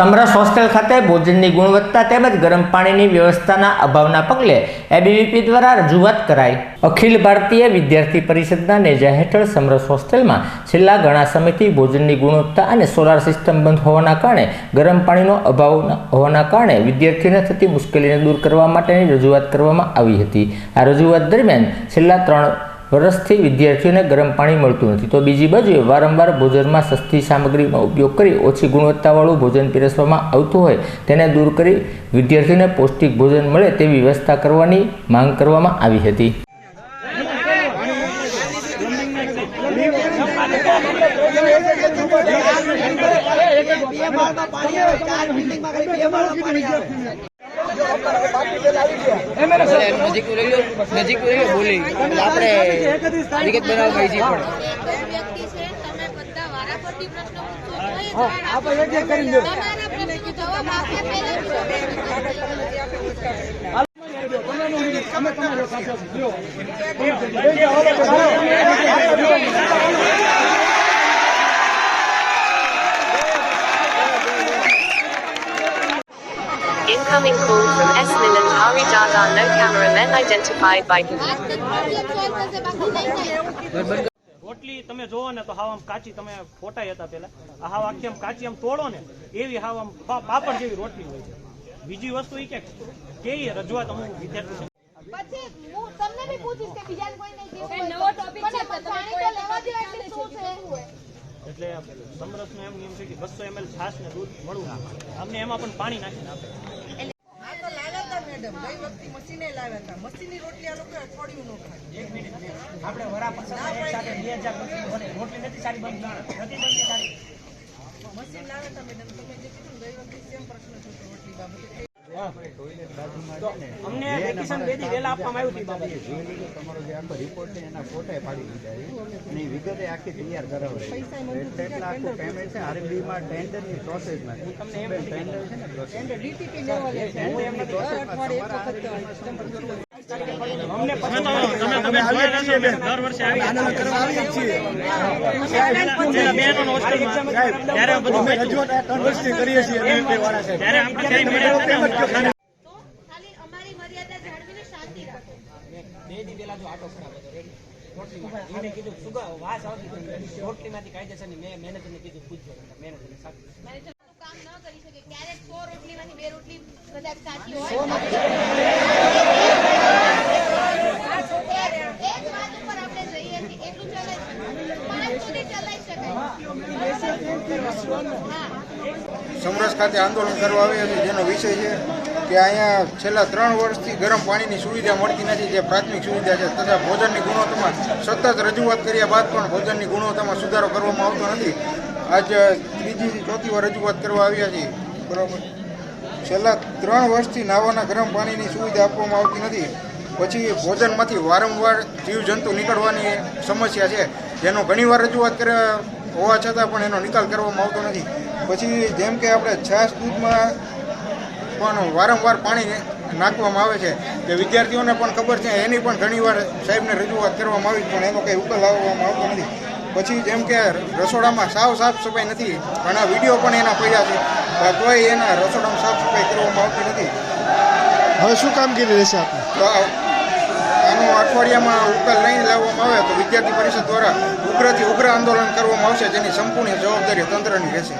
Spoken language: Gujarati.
સમરસ હોસ્ટેલ ખાતે ભોજનની ગુણવત્તા તેમજ ગરમ પાણીની વ્યવસ્થાના અભાવના પગલે એબીવીપી દ્વારા રજૂઆત કરાઈ. અખિલ ભારતીય વિદ્યાર્થી પરિષદના નેજા હેઠળ સમરસ હોસ્ટેલમાં છેલ્લા ઘણા સમયથી ભોજનની ગુણવત્તા અને સોલાર સિસ્ટમ બંધ હોવાના કારણે, ગરમ પાણીનો અભાવ હોવાના કારણે વિદ્યાર્થીઓને થતી મુશ્કેલીને દૂર કરવા માટેની રજૂઆત કરવામાં આવી હતી. આ રજૂઆત દરમિયાન છેલ્લા ત્રણ વર્ષથી વિદ્યાર્થીઓને ગરમ પાણી મળતું નથી. તો બીજી બાજુએ વારંવાર ભોજનમાં સસ્તી સામગ્રીનો ઉપયોગ કરી ઓછી ગુણવત્તાવાળું ભોજન પીરસવામાં આવતું હોય, તેને દૂર કરી વિદ્યાર્થીઓને પૌષ્ટિક ભોજન મળે તેવી વ્યવસ્થા કરવાની માંગ કરવામાં આવી હતી. નજીક રહ્યો નજીક રહ્યો બોલી. આપણે વિગત બનાવવા પડે એક જ તમે બધા વારાફરતી પ્રશ્ન પૂછો તો એ જવાબ આપો. તમારા પ્રશ્નનો જવાબ આપે પહેલા જ Incoming call from S. Milan Hari Dada. No cameramen identified by થાય રોટલી તમે જોવો ને તો હાવ આમ કાચી તમે ફોટાઈ હતા પેલા આ હાવ આખી આમ કાચી આમ તોડો ને એવી હાવ આમ પાપડ જેવી રોટલી હોય છે બીજી વસ્તુ એ કે કેવી રજૂઆત અમુક વિદ્યાર્થી પછી હું તમને બી પૂછીશ કે બીજાને કોઈ નહીં નવો ટોપિક છે પણ પાણી તો લેવા દો એટલે શું છે એટલે સમરસ એમ નિયમ છે કે બસો એમએલ છાશ ને દૂધ મળવું અમને એમાં પણ પાણી નાખીને આપે. આ તો લાવ્યા મેડમ ગઈ વખતે મશીને લાવ્યા હતા મશીનની રોટલી આ લોકો અઠવાડિયું નો ખાય. એક મિનિટ આપણે એક સાથે બે હજાર રોટલી નથી સારી બનતી. નથી બનતી સારી. મશીન લાવ્યા હતા મેડમ તમે જે કીધું ગઈ વખતે સેમ પ્રશ્ન થતો રોટલી બાબતે. અમને વેકેશન બે દી વહેલા આપવામાં આવ્યું બાબતે જોઈ લીધું તમારો જે આખો રિપોર્ટ છે એના ફોટા પાડી દીધા છે. અને વિગતે આખી તૈયાર કરાવડાવી. એટલે એટલે આખું પેમેન્ટ છે આરબી માં ટેન્ડરની પ્રોસેસમાં છે તમને એમ ટેન્ડર છે ને ટેન્ડર ડીટીપી લેવલે છે? પ્રોસેસ હતા ને તો ખાલી અમારી મર્યાદા જાળવીને શાંતિ રાખો. બે દી પેલા જો આટો ખરાબ હતો એને કીધું સુગા વાસ આવતી હતી. રોટલીમાંથી કાયદેસરની મેં મેનેજરને કીધું પૂછજો મેનેજરને સાચું. મેનેજર કામ ન કરી શકે. ક્યારેક સો રોટલીમાંથી બે રોટલી કદાચ સાચી હોય એક જ વાત ઉપર આપણે જઈએ છીએ એટલું ચલાવી શકાય પાંચ સુધી ચલાવી શકાય હા સમરસ ખાતે આંદોલન કરવા આવ્યા હતી જેનો વિષય છે કે અહીંયા છેલ્લા ત્રણ વર્ષથી ગરમ પાણીની સુવિધા મળતી નથી, જે પ્રાથમિક સુવિધા છે, તથા ભોજનની ગુણવત્તામાં સતત રજૂઆત કર્યા બાદ પણ ભોજનની ગુણવત્તામાં સુધારો કરવામાં આવતો નથી. આજ ત્રીજી ચોથી વાર રજૂઆત કરવા આવ્યા છીએ. બરાબર. છેલ્લા ત્રણ વર્ષથી નાવાના ગરમ પાણીની સુવિધા આપવામાં આવતી નથી. પછી ભોજનમાંથી વારંવાર જીવજંતુ નીકળવાની સમસ્યા છે. જેનો ઘણીવાર રજૂઆત કર્યા હોવા છતાં પણ એનો નિકાલ કરવામાં આવતો નથી. પછી જેમ કે આપણે છાશ દૂધમાં પણ વારંવાર પાણી નાખવામાં આવે છે કે વિદ્યાર્થીઓને પણ ખબર છે એની પણ ઘણીવાર સાહેબને રજૂઆત કરવામાં આવી પણ એનો કંઈ ઉકેલ લાવવામાં આવતો નથી. પછી જેમ કે રસોડામાં સાવ સાફ સફાઈ નથી ઘણા વીડિયો પણ એના પડ્યા છે તોય એના રસોડામાં સાફ સફાઈ કરવામાં આવતી નથી. હવે શું કામગીરી રહેશે આપની? તો અઠવાડિયામાં ઉકેલ નહીં લાવવામાં આવે તો વિદ્યાર્થી પરિષદ દ્વારા ઉગ્રથી ઉગ્ર આંદોલન કરવામાં આવશે જેની સંપૂર્ણ જવાબદારી તંત્રની રહેશે.